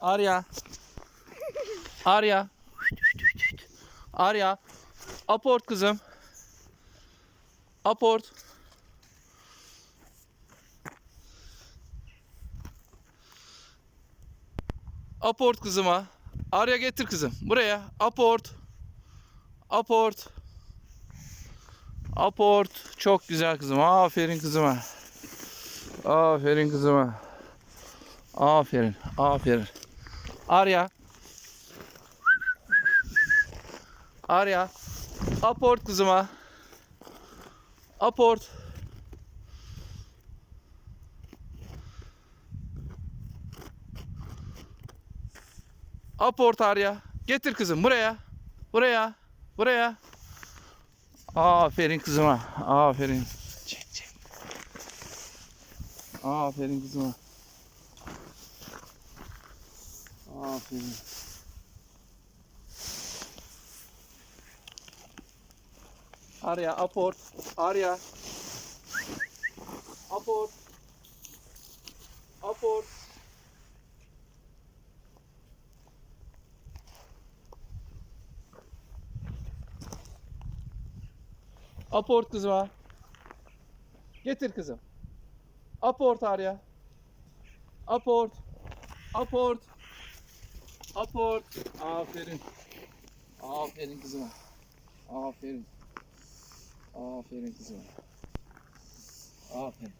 Arya. Arya. Arya. Aport kızım. Aport. Aport kızıma. Arya getir kızım. Buraya. Aport. Aport. Aport. Çok güzel kızım. Aferin kızıma. Aferin kızıma. Aferin. Aferin. Arya. Arya. Aport kızıma. Aport. Aport Arya. Getir kızım buraya. Buraya. Buraya. Aferin kızıma. Aferin. Çek çek. Aferin kızıma. Aferin. Arya aport. Arya. Aport. Aport. Aport kızıma. Getir kızım. Aport Arya. Aport. Aport. Aport. Aferin. Aferin kızıma. Aferin. Aferin kızıma. Aferin.